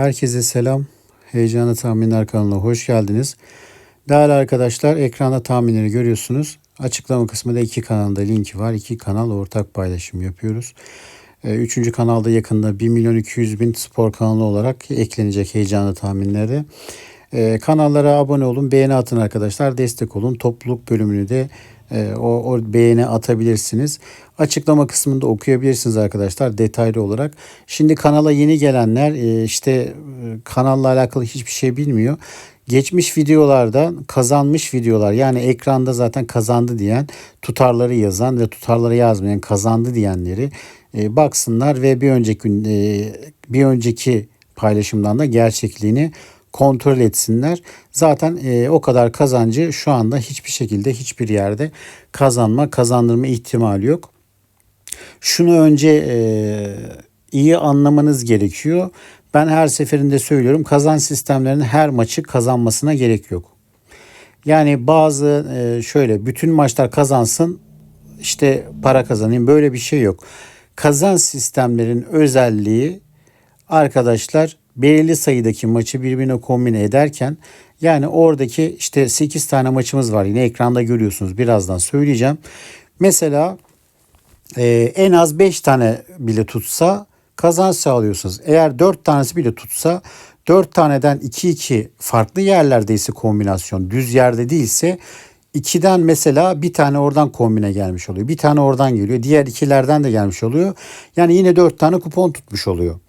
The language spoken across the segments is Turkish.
Herkese selam. Heyecanlı Tahminler kanalına hoş geldiniz. Değerli arkadaşlar ekranda tahminleri görüyorsunuz. Açıklama kısmında iki kanalda linki var. İki kanal ortak paylaşım yapıyoruz. Ee, Üçüncü kanalda yakında 1 milyon 200 bin spor kanalı olarak eklenecek heyecanlı tahminlerde. Ee, kanallara abone olun, beğeni atın arkadaşlar. Destek olun. Topluluk bölümünü de e, o, o beğeni atabilirsiniz. Açıklama kısmında okuyabilirsiniz arkadaşlar detaylı olarak. Şimdi kanala yeni gelenler e, işte e, kanalla alakalı hiçbir şey bilmiyor. Geçmiş videolarda kazanmış videolar yani ekranda zaten kazandı diyen tutarları yazan ve tutarları yazmayan kazandı diyenleri e, baksınlar ve bir önceki e, bir önceki paylaşımdan da gerçekliğini kontrol etsinler. Zaten e, o kadar kazancı şu anda hiçbir şekilde hiçbir yerde kazanma kazandırma ihtimali yok. Şunu önce e, iyi anlamanız gerekiyor. Ben her seferinde söylüyorum kazanç sistemlerinin her maçı kazanmasına gerek yok. Yani bazı e, şöyle bütün maçlar kazansın işte para kazanayım böyle bir şey yok. Kazanç sistemlerin özelliği arkadaşlar belirli sayıdaki maçı birbirine kombine ederken yani oradaki işte 8 tane maçımız var yine ekranda görüyorsunuz birazdan söyleyeceğim. Mesela e, en az 5 tane bile tutsa kazanç sağlıyorsunuz. Eğer 4 tanesi bile tutsa 4 taneden 2-2 farklı yerlerdeyse kombinasyon düz yerde değilse 2'den mesela bir tane oradan kombine gelmiş oluyor. Bir tane oradan geliyor. Diğer ikilerden de gelmiş oluyor. Yani yine 4 tane kupon tutmuş oluyor.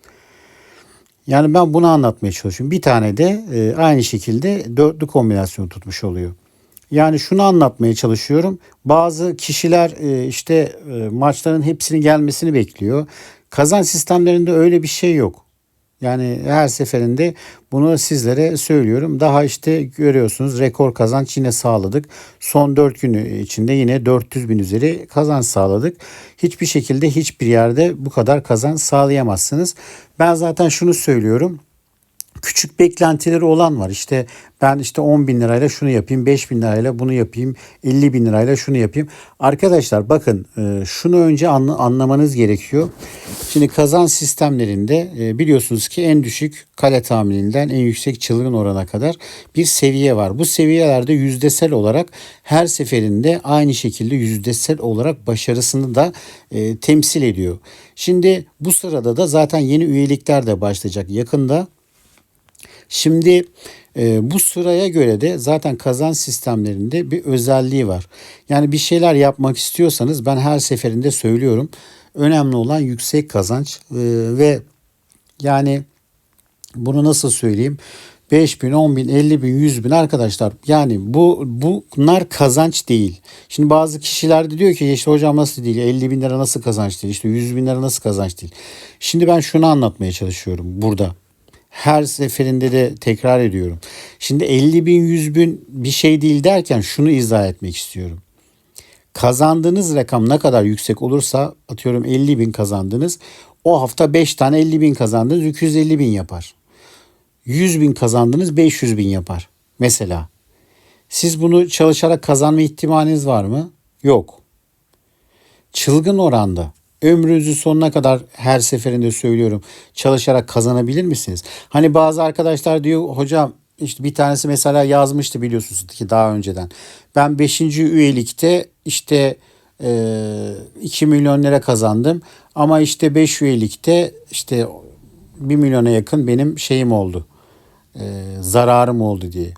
Yani ben bunu anlatmaya çalışıyorum. Bir tane de e, aynı şekilde dörtlü kombinasyon tutmuş oluyor. Yani şunu anlatmaya çalışıyorum. Bazı kişiler e, işte e, maçların hepsinin gelmesini bekliyor. Kazanç sistemlerinde öyle bir şey yok. Yani her seferinde bunu sizlere söylüyorum. Daha işte görüyorsunuz rekor kazanç yine sağladık. Son 4 gün içinde yine 400 bin üzeri kazanç sağladık. Hiçbir şekilde hiçbir yerde bu kadar kazanç sağlayamazsınız. Ben zaten şunu söylüyorum küçük beklentileri olan var. İşte ben işte 10 bin lirayla şunu yapayım, 5 bin lirayla bunu yapayım, 50 bin lirayla şunu yapayım. Arkadaşlar bakın e, şunu önce anla- anlamanız gerekiyor. Şimdi kazan sistemlerinde e, biliyorsunuz ki en düşük kale tahmininden en yüksek çılgın orana kadar bir seviye var. Bu seviyelerde yüzdesel olarak her seferinde aynı şekilde yüzdesel olarak başarısını da e, temsil ediyor. Şimdi bu sırada da zaten yeni üyelikler de başlayacak yakında. Şimdi e, bu sıraya göre de zaten kazanç sistemlerinde bir özelliği var. Yani bir şeyler yapmak istiyorsanız ben her seferinde söylüyorum. Önemli olan yüksek kazanç e, ve yani bunu nasıl söyleyeyim? 5 bin, 10 bin, 50 bin, 100 bin arkadaşlar yani bu bunlar kazanç değil. Şimdi bazı kişiler de diyor ki işte hocam nasıl değil 50 bin lira nasıl kazanç değil işte 100 bin lira nasıl kazanç değil. Şimdi ben şunu anlatmaya çalışıyorum burada. Her seferinde de tekrar ediyorum. Şimdi 50 bin 100 bin bir şey değil derken şunu izah etmek istiyorum. Kazandığınız rakam ne kadar yüksek olursa atıyorum 50 bin kazandınız. O hafta 5 tane 50 bin kazandınız 250 bin yapar. 100 bin kazandınız 500 bin yapar. Mesela siz bunu çalışarak kazanma ihtimaliniz var mı? Yok. Çılgın oranda ömrünüzün sonuna kadar her seferinde söylüyorum çalışarak kazanabilir misiniz? Hani bazı arkadaşlar diyor hocam işte bir tanesi mesela yazmıştı biliyorsunuz ki daha önceden. Ben 5. üyelikte işte e, 2 milyon lira kazandım ama işte 5 üyelikte işte 1 milyona yakın benim şeyim oldu. E, zararım oldu diye.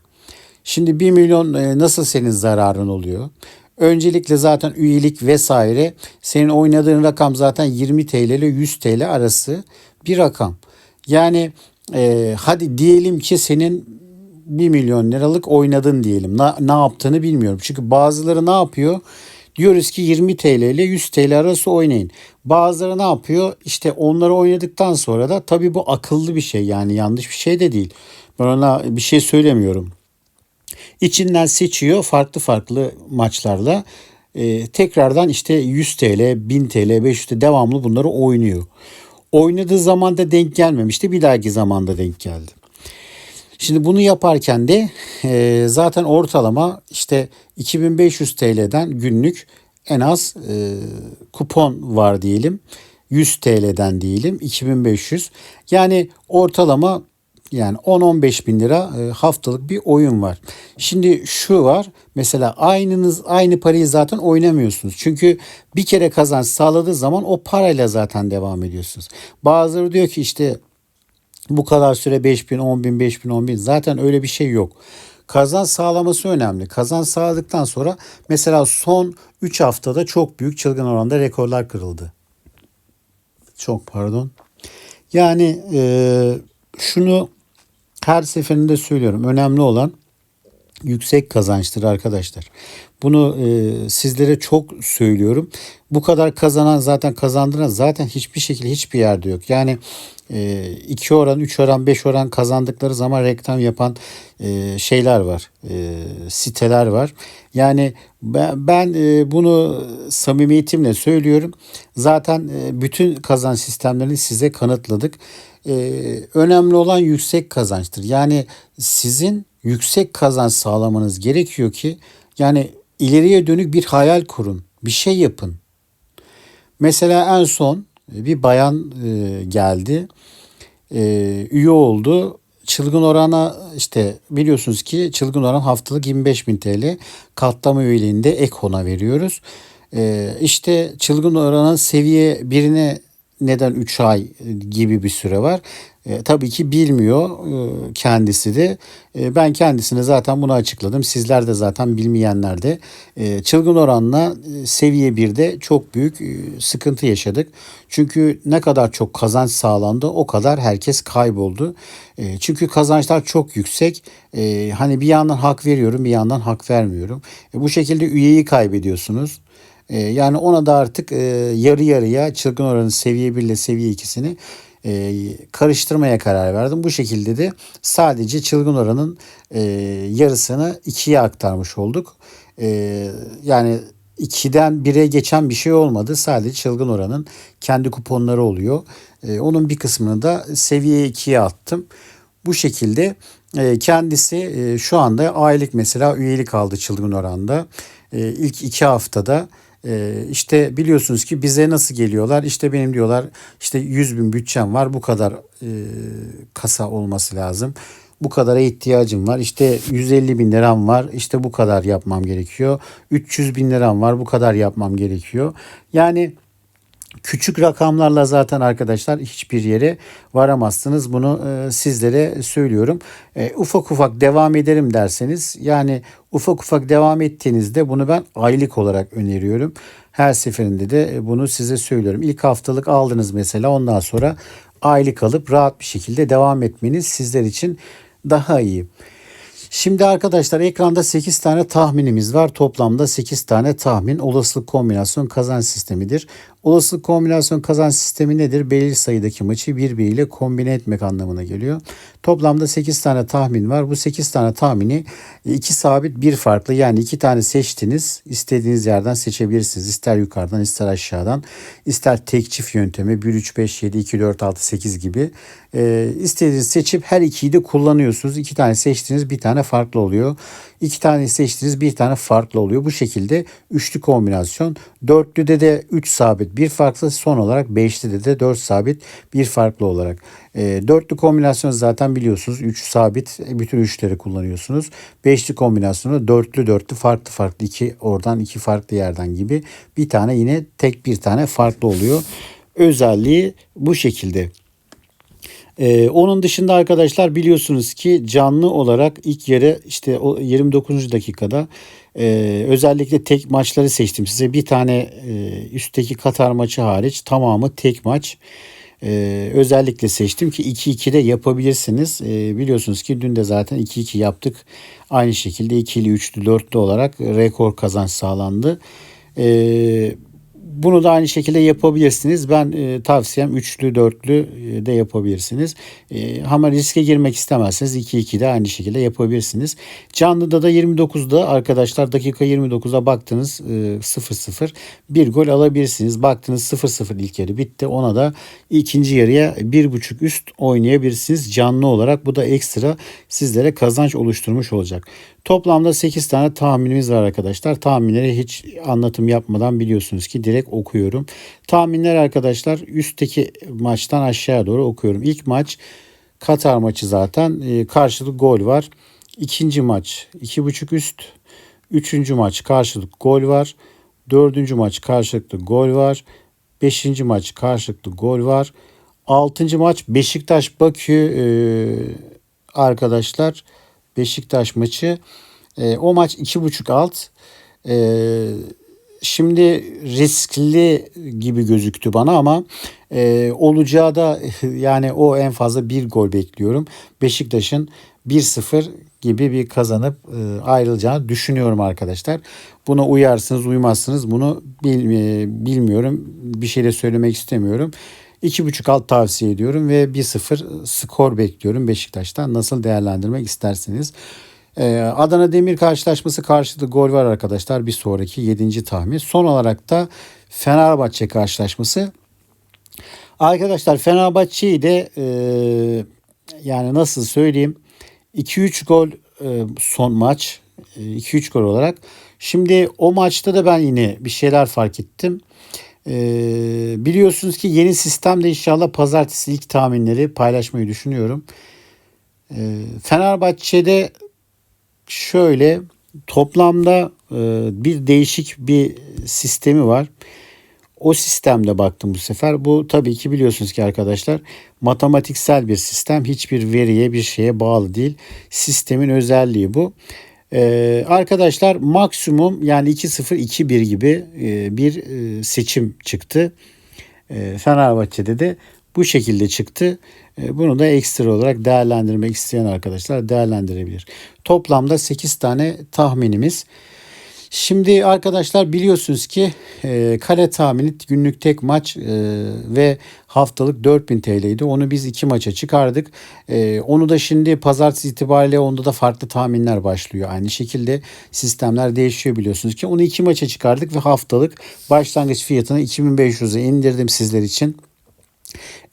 Şimdi 1 milyon e, nasıl senin zararın oluyor? Öncelikle zaten üyelik vesaire senin oynadığın rakam zaten 20 TL ile 100 TL arası bir rakam. Yani e, hadi diyelim ki senin 1 milyon liralık oynadın diyelim. Na, ne yaptığını bilmiyorum. Çünkü bazıları ne yapıyor? Diyoruz ki 20 TL ile 100 TL arası oynayın. Bazıları ne yapıyor? İşte onları oynadıktan sonra da tabii bu akıllı bir şey yani yanlış bir şey de değil. Ben ona bir şey söylemiyorum. İçinden seçiyor farklı farklı maçlarla. Ee, tekrardan işte 100 TL, 1000 TL, 500 TL devamlı bunları oynuyor. Oynadığı zaman da denk gelmemişti. Bir dahaki zamanda denk geldi. Şimdi bunu yaparken de e, zaten ortalama işte 2500 TL'den günlük en az e, kupon var diyelim. 100 TL'den diyelim 2500. Yani ortalama Yani 10-15 bin lira e, haftalık bir oyun var. Şimdi şu var mesela aynınız aynı parayı zaten oynamıyorsunuz. Çünkü bir kere kazanç sağladığı zaman o parayla zaten devam ediyorsunuz. Bazıları diyor ki işte bu kadar süre 5 bin, 10 bin, 5 bin, 10 bin zaten öyle bir şey yok. Kazanç sağlaması önemli. Kazanç sağladıktan sonra mesela son 3 haftada çok büyük çılgın oranda rekorlar kırıldı. Çok pardon. Yani e, şunu her seferinde söylüyorum. Önemli olan yüksek kazançtır arkadaşlar. Bunu e, sizlere çok söylüyorum. Bu kadar kazanan zaten kazandıran zaten hiçbir şekilde hiçbir yerde yok. Yani 2 e, oran, 3 oran, 5 oran kazandıkları zaman reklam yapan e, şeyler var. E, siteler var. Yani ben, bunu samimiyetimle söylüyorum. Zaten bütün kazanç sistemlerini size kanıtladık. E, önemli olan yüksek kazançtır. Yani sizin yüksek kazanç sağlamanız gerekiyor ki yani ileriye dönük bir hayal kurun. Bir şey yapın. Mesela en son bir bayan e, geldi. E, üye oldu. Çılgın orana işte biliyorsunuz ki çılgın oran haftalık 25 bin TL katlama üyeliğinde ek ona veriyoruz. E, işte çılgın oranın seviye birine neden 3 ay gibi bir süre var. E, tabii ki bilmiyor e, kendisi de. E, ben kendisine zaten bunu açıkladım. Sizler de zaten bilmeyenler de. E, çılgın oranla e, seviye 1'de çok büyük e, sıkıntı yaşadık. Çünkü ne kadar çok kazanç sağlandı o kadar herkes kayboldu. E, çünkü kazançlar çok yüksek. E, hani bir yandan hak veriyorum bir yandan hak vermiyorum. E, bu şekilde üyeyi kaybediyorsunuz. E, yani ona da artık e, yarı yarıya çılgın oranın seviye 1 ile seviye 2'sini e, karıştırmaya karar verdim. Bu şekilde de sadece çılgın oranın e, yarısını ikiye aktarmış olduk. E, yani 2'den 1'e geçen bir şey olmadı. Sadece çılgın oranın kendi kuponları oluyor. Onun bir kısmını da seviye 2'ye attım. Bu şekilde kendisi şu anda aylık mesela üyelik aldı çılgın oranda. E, ilk iki haftada ee, işte biliyorsunuz ki bize nasıl geliyorlar? İşte benim diyorlar işte 100 bin bütçem var bu kadar e, kasa olması lazım. Bu kadara ihtiyacım var. İşte 150 bin liram var. İşte bu kadar yapmam gerekiyor. 300 bin liram var. Bu kadar yapmam gerekiyor. Yani Küçük rakamlarla zaten arkadaşlar hiçbir yere varamazsınız. Bunu e, sizlere söylüyorum. E, ufak ufak devam ederim derseniz yani ufak ufak devam ettiğinizde bunu ben aylık olarak öneriyorum. Her seferinde de bunu size söylüyorum. İlk haftalık aldınız mesela ondan sonra aylık alıp rahat bir şekilde devam etmeniz sizler için daha iyi. Şimdi arkadaşlar ekranda 8 tane tahminimiz var. Toplamda 8 tane tahmin olasılık kombinasyon kazanç sistemidir. Olasılık kombinasyon kazanç sistemi nedir? Belirli sayıdaki maçı birbiriyle kombine etmek anlamına geliyor. Toplamda 8 tane tahmin var. Bu 8 tane tahmini iki sabit bir farklı yani iki tane seçtiniz. İstediğiniz yerden seçebilirsiniz. İster yukarıdan ister aşağıdan. ister tek çift yöntemi 1, 3, 5, 7, 2, 4, 6, 8 gibi. Ee, istediğiniz seçip her ikiyi de kullanıyorsunuz. İki tane seçtiniz bir tane farklı oluyor. İki tane seçtiniz bir tane farklı oluyor. Bu şekilde üçlü kombinasyon. Dörtlüde de 3 sabit bir farklı son olarak beşlide de 4 sabit bir farklı olarak. E, dörtlü kombinasyon zaten biliyorsunuz 3 sabit bütün üçleri kullanıyorsunuz. Beşli kombinasyonu dörtlü dörtlü farklı farklı iki oradan iki farklı yerden gibi bir tane yine tek bir tane farklı oluyor. Özelliği bu şekilde. Ee, onun dışında arkadaşlar biliyorsunuz ki canlı olarak ilk yere işte o 29. dakikada e, özellikle tek maçları seçtim size. Bir tane e, üstteki Katar maçı hariç tamamı tek maç. Ee, özellikle seçtim ki 2-2'de yapabilirsiniz. Ee, biliyorsunuz ki dün de zaten 2-2 yaptık. Aynı şekilde 2'li, 3'lü, 4'lü olarak rekor kazanç sağlandı. Ee, bunu da aynı şekilde yapabilirsiniz. Ben e, tavsiyem üçlü, dörtlü e, de yapabilirsiniz. E, ama riske girmek istemezseniz 2-2 de aynı şekilde yapabilirsiniz. Canlıda da 29'da arkadaşlar dakika 29'a baktınız e, 0-0 bir gol alabilirsiniz. Baktınız 0-0 ilk yarı bitti. Ona da ikinci yarıya 1.5 üst oynayabilirsiniz canlı olarak. Bu da ekstra sizlere kazanç oluşturmuş olacak. Toplamda 8 tane tahminimiz var arkadaşlar. Tahminleri hiç anlatım yapmadan biliyorsunuz ki direkt okuyorum. Tahminler arkadaşlar üstteki maçtan aşağıya doğru okuyorum. İlk maç Katar maçı zaten e, karşılık gol var. İkinci maç 2.5 üst. Üçüncü maç karşılık gol var. Dördüncü maç karşılıklı gol var. Beşinci maç karşılıklı gol var. Altıncı maç Beşiktaş Bakü e, arkadaşlar. Beşiktaş maçı. E, o maç iki buçuk alt. E, şimdi riskli gibi gözüktü bana ama e, olacağı da yani o en fazla bir gol bekliyorum. Beşiktaş'ın 1-0 gibi bir kazanıp e, ayrılacağını düşünüyorum arkadaşlar. Buna uyarsınız uymazsınız bunu bil, e, bilmiyorum. Bir şey de söylemek istemiyorum. 2.5 alt tavsiye ediyorum ve 1-0 skor bekliyorum Beşiktaş'tan. Nasıl değerlendirmek isterseniz. Ee, Adana Demir karşılaşması karşılıklı gol var arkadaşlar. Bir sonraki 7. tahmin. Son olarak da Fenerbahçe karşılaşması. Arkadaşlar Fenerbahçe'yi de e, yani nasıl söyleyeyim 2-3 gol e, son maç 2-3 e, gol olarak. Şimdi o maçta da ben yine bir şeyler fark ettim. Ee, biliyorsunuz ki yeni sistemde inşallah pazartesi ilk tahminleri paylaşmayı düşünüyorum. Ee, Fenerbahçe'de şöyle toplamda e, bir değişik bir sistemi var. O sistemde baktım bu sefer. Bu tabii ki biliyorsunuz ki arkadaşlar matematiksel bir sistem. Hiçbir veriye bir şeye bağlı değil. Sistemin özelliği bu. Ee, arkadaşlar maksimum yani 2-0-2-1 gibi e, bir e, seçim çıktı. E, Fenerbahçe'de de bu şekilde çıktı. E, bunu da ekstra olarak değerlendirmek isteyen arkadaşlar değerlendirebilir. Toplamda 8 tane tahminimiz. Şimdi arkadaşlar biliyorsunuz ki e, kale tahmini günlük tek maç e, ve haftalık 4000 TL'ydi. Onu biz iki maça çıkardık. E, onu da şimdi pazartesi itibariyle onda da farklı tahminler başlıyor. Aynı şekilde sistemler değişiyor biliyorsunuz ki. Onu iki maça çıkardık ve haftalık başlangıç fiyatını 2500'e indirdim sizler için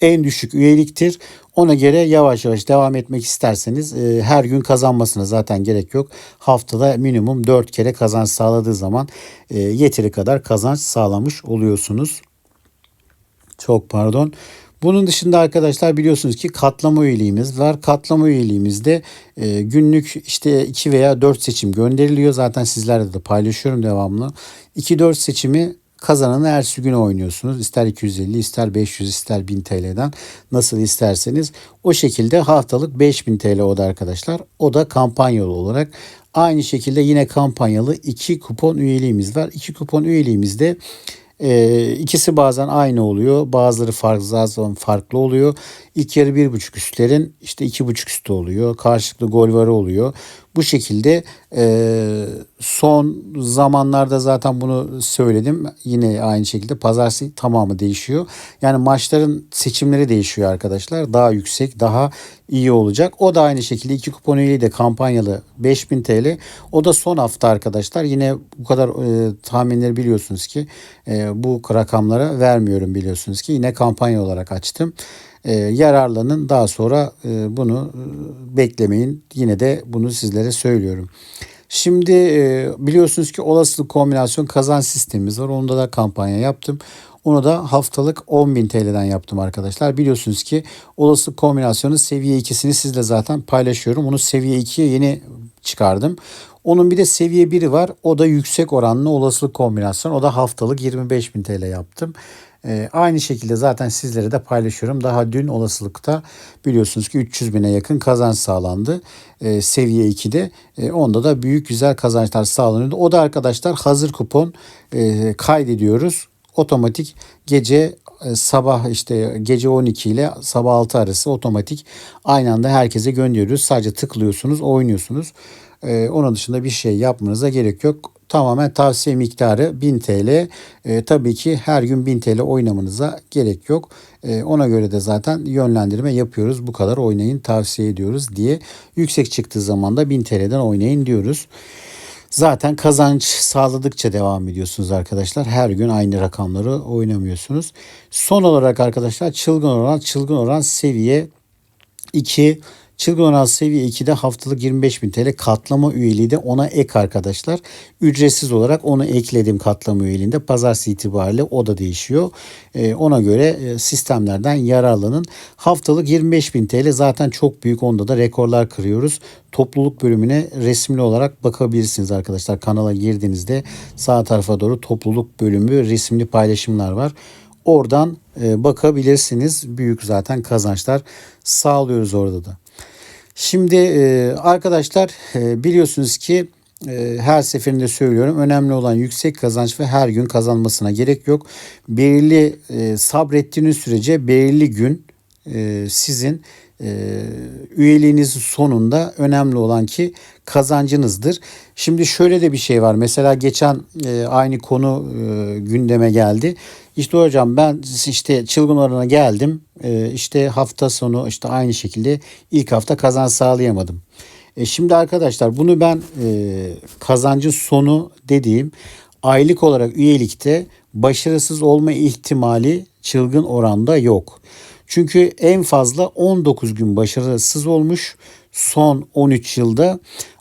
en düşük üyeliktir. Ona göre yavaş yavaş devam etmek isterseniz e, her gün kazanmasına zaten gerek yok. Haftada minimum 4 kere kazanç sağladığı zaman e, yeteri kadar kazanç sağlamış oluyorsunuz. Çok pardon. Bunun dışında arkadaşlar biliyorsunuz ki katlama üyeliğimiz var. Katlama üyeliğimizde e, günlük işte 2 veya 4 seçim gönderiliyor. Zaten sizlerle de paylaşıyorum devamlı. 2-4 seçimi kazananı ertesi gün oynuyorsunuz. İster 250, ister 500, ister 1000 TL'den nasıl isterseniz. O şekilde haftalık 5000 TL o da arkadaşlar. O da kampanyalı olarak. Aynı şekilde yine kampanyalı iki kupon üyeliğimiz var. İki kupon üyeliğimizde e, ikisi bazen aynı oluyor. Bazıları farklı, bazen farklı oluyor. İlk yarı bir buçuk üstlerin işte iki buçuk üstü oluyor. Karşılıklı gol varı oluyor. Bu şekilde e, son zamanlarda zaten bunu söyledim. Yine aynı şekilde pazartesi tamamı değişiyor. Yani maçların seçimleri değişiyor arkadaşlar. Daha yüksek, daha iyi olacak. O da aynı şekilde iki kupon üyeliği de kampanyalı 5000 TL. O da son hafta arkadaşlar. Yine bu kadar e, tahminleri biliyorsunuz ki e, bu rakamlara vermiyorum biliyorsunuz ki. Yine kampanya olarak açtım e, yararlanın. Daha sonra e, bunu e, beklemeyin. Yine de bunu sizlere söylüyorum. Şimdi e, biliyorsunuz ki olasılık kombinasyon kazan sistemimiz var. Onda da kampanya yaptım. Onu da haftalık 10.000 TL'den yaptım arkadaşlar. Biliyorsunuz ki olasılık kombinasyonu seviye 2'sini sizle zaten paylaşıyorum. Onu seviye 2'ye yeni çıkardım. Onun bir de seviye 1'i var. O da yüksek oranlı olasılık kombinasyonu. O da haftalık 25.000 TL yaptım. E, aynı şekilde zaten sizlere de paylaşıyorum. Daha dün olasılıkta biliyorsunuz ki 300 bine yakın kazanç sağlandı. E, seviye 2'de. E, onda da büyük güzel kazançlar sağlanıyordu. O da arkadaşlar hazır kupon e, kaydediyoruz. Otomatik gece e, sabah işte gece 12 ile sabah 6 arası otomatik aynı anda herkese gönderiyoruz. Sadece tıklıyorsunuz, oynuyorsunuz. Ee, onun dışında bir şey yapmanıza gerek yok. Tamamen tavsiye miktarı 1000 TL. Ee, tabii ki her gün 1000 TL oynamanıza gerek yok. Ee, ona göre de zaten yönlendirme yapıyoruz. Bu kadar oynayın tavsiye ediyoruz diye. Yüksek çıktığı zaman da 1000 TL'den oynayın diyoruz. Zaten kazanç sağladıkça devam ediyorsunuz arkadaşlar. Her gün aynı rakamları oynamıyorsunuz. Son olarak arkadaşlar çılgın oran, çılgın oran seviye 2 Çılgın Oral seviye 2'de haftalık 25.000 TL katlama üyeliği de ona ek arkadaşlar. Ücretsiz olarak onu ekledim katlama üyeliğinde. Pazartesi itibariyle o da değişiyor. Ee, ona göre e, sistemlerden yararlanın. Haftalık 25.000 TL zaten çok büyük onda da rekorlar kırıyoruz. Topluluk bölümüne resimli olarak bakabilirsiniz arkadaşlar. Kanala girdiğinizde sağ tarafa doğru topluluk bölümü resimli paylaşımlar var. Oradan e, bakabilirsiniz. Büyük zaten kazançlar sağlıyoruz orada da. Şimdi e, arkadaşlar e, biliyorsunuz ki e, her seferinde söylüyorum önemli olan yüksek kazanç ve her gün kazanmasına gerek yok. Belirli sabrettiğiniz sürece belirli gün sizin e, üyeliğinizin sonunda önemli olan ki kazancınızdır. Şimdi şöyle de bir şey var. Mesela geçen e, aynı konu e, gündeme geldi. İşte hocam ben işte çılgın orana geldim. E, işte hafta sonu işte aynı şekilde ilk hafta kazanç sağlayamadım. Şimdi arkadaşlar bunu ben kazancın sonu dediğim aylık olarak üyelikte başarısız olma ihtimali çılgın oranda yok. Çünkü en fazla 19 gün başarısız olmuş son 13 yılda.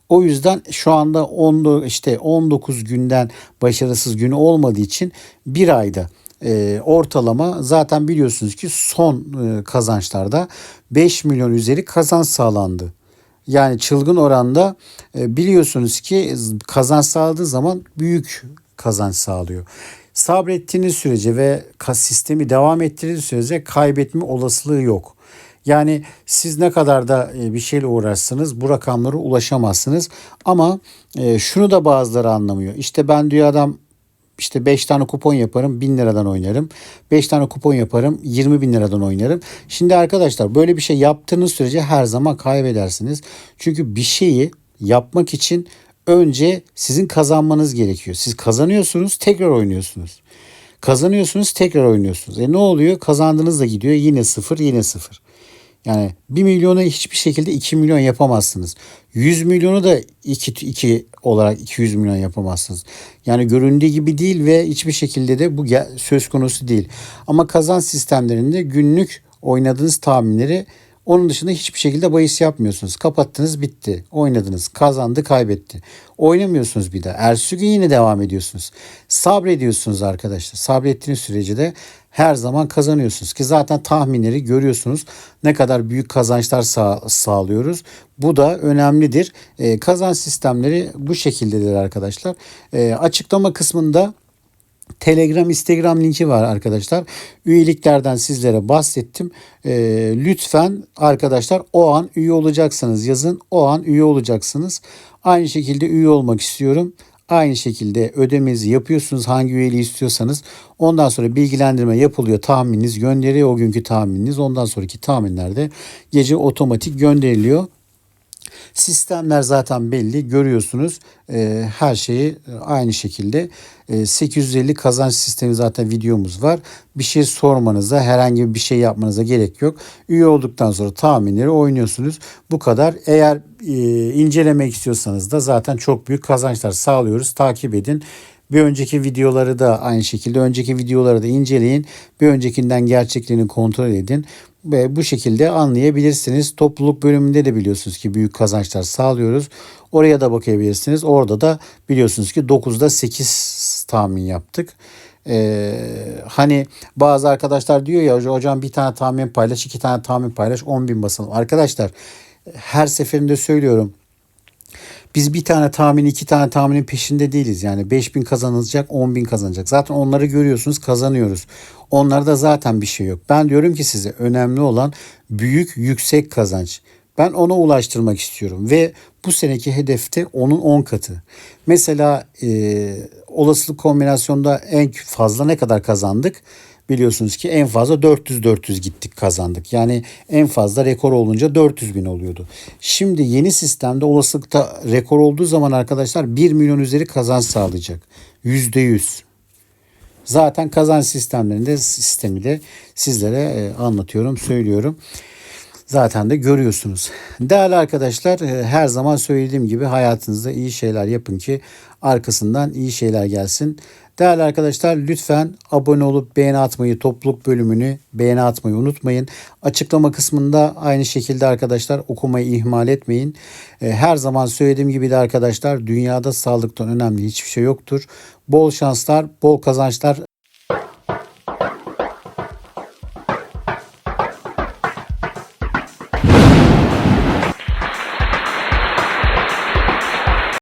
O yüzden şu anda 10 işte 19 günden başarısız günü olmadığı için bir ayda e, ortalama zaten biliyorsunuz ki son e, kazançlarda 5 milyon üzeri kazanç sağlandı. Yani çılgın oranda e, biliyorsunuz ki kazanç sağladığı zaman büyük kazanç sağlıyor. Sabrettiğiniz sürece ve sistemi devam ettirdiğiniz sürece kaybetme olasılığı yok. Yani siz ne kadar da e, bir şeyle uğraşsanız bu rakamlara ulaşamazsınız. Ama e, şunu da bazıları anlamıyor. İşte ben diyor adam işte 5 tane kupon yaparım 1000 liradan oynarım. 5 tane kupon yaparım 20 bin liradan oynarım. Şimdi arkadaşlar böyle bir şey yaptığınız sürece her zaman kaybedersiniz. Çünkü bir şeyi yapmak için önce sizin kazanmanız gerekiyor. Siz kazanıyorsunuz tekrar oynuyorsunuz. Kazanıyorsunuz tekrar oynuyorsunuz. E ne oluyor? Kazandığınız da gidiyor yine sıfır yine sıfır. Yani 1 milyonu hiçbir şekilde 2 milyon yapamazsınız. 100 milyonu da 2, 2 olarak 200 milyon yapamazsınız. Yani göründüğü gibi değil ve hiçbir şekilde de bu söz konusu değil. Ama kazan sistemlerinde günlük oynadığınız tahminleri onun dışında hiçbir şekilde bahis yapmıyorsunuz. Kapattınız bitti. Oynadınız. Kazandı kaybetti. Oynamıyorsunuz bir daha. Ertesi gün yine devam ediyorsunuz. Sabrediyorsunuz arkadaşlar. Sabrettiğiniz sürece de her zaman kazanıyorsunuz ki zaten tahminleri görüyorsunuz ne kadar büyük kazançlar sağ, sağlıyoruz. Bu da önemlidir. E, kazanç sistemleri bu şekildedir arkadaşlar. E, açıklama kısmında Telegram, Instagram linki var arkadaşlar. Üyeliklerden sizlere bahsettim. E, lütfen arkadaşlar o an üye olacaksınız yazın. O an üye olacaksınız. Aynı şekilde üye olmak istiyorum. Aynı şekilde ödemenizi yapıyorsunuz hangi üyeliği istiyorsanız. Ondan sonra bilgilendirme yapılıyor. Tahmininiz gönderiyor o günkü tahmininiz. Ondan sonraki tahminlerde gece otomatik gönderiliyor. Sistemler zaten belli görüyorsunuz e, her şeyi aynı şekilde e, 850 kazanç sistemi zaten videomuz var. Bir şey sormanıza herhangi bir şey yapmanıza gerek yok. Üye olduktan sonra tahminleri oynuyorsunuz. Bu kadar. Eğer e, incelemek istiyorsanız da zaten çok büyük kazançlar sağlıyoruz. Takip edin. Bir önceki videoları da aynı şekilde önceki videoları da inceleyin. Bir öncekinden gerçekliğini kontrol edin ve bu şekilde anlayabilirsiniz. Topluluk bölümünde de biliyorsunuz ki büyük kazançlar sağlıyoruz. Oraya da bakabilirsiniz. Orada da biliyorsunuz ki 9'da 8 tahmin yaptık. Ee, hani bazı arkadaşlar diyor ya hocam bir tane tahmin paylaş, iki tane tahmin paylaş, 10 bin basalım. Arkadaşlar her seferinde söylüyorum. Biz bir tane tahmin, iki tane tahminin peşinde değiliz. Yani 5 bin kazanılacak, 10 bin kazanacak. Zaten onları görüyorsunuz, kazanıyoruz. Onlarda zaten bir şey yok. Ben diyorum ki size önemli olan büyük, yüksek kazanç. Ben ona ulaştırmak istiyorum ve bu seneki hedefte onun 10 katı. Mesela e, olasılık kombinasyonda en fazla ne kadar kazandık? Biliyorsunuz ki en fazla 400-400 gittik kazandık. Yani en fazla rekor olunca 400 bin oluyordu. Şimdi yeni sistemde olasılıkta rekor olduğu zaman arkadaşlar 1 milyon üzeri kazanç sağlayacak. %100. Zaten kazanç sistemlerinde sistemi de sizlere e, anlatıyorum, söylüyorum. Zaten de görüyorsunuz. Değerli arkadaşlar e, her zaman söylediğim gibi hayatınızda iyi şeyler yapın ki arkasından iyi şeyler gelsin. Değerli arkadaşlar lütfen abone olup beğeni atmayı, topluluk bölümünü beğeni atmayı unutmayın. Açıklama kısmında aynı şekilde arkadaşlar okumayı ihmal etmeyin. E, Her zaman söylediğim gibi de arkadaşlar dünyada sağlıktan önemli hiçbir şey yoktur. Bol şanslar, bol kazançlar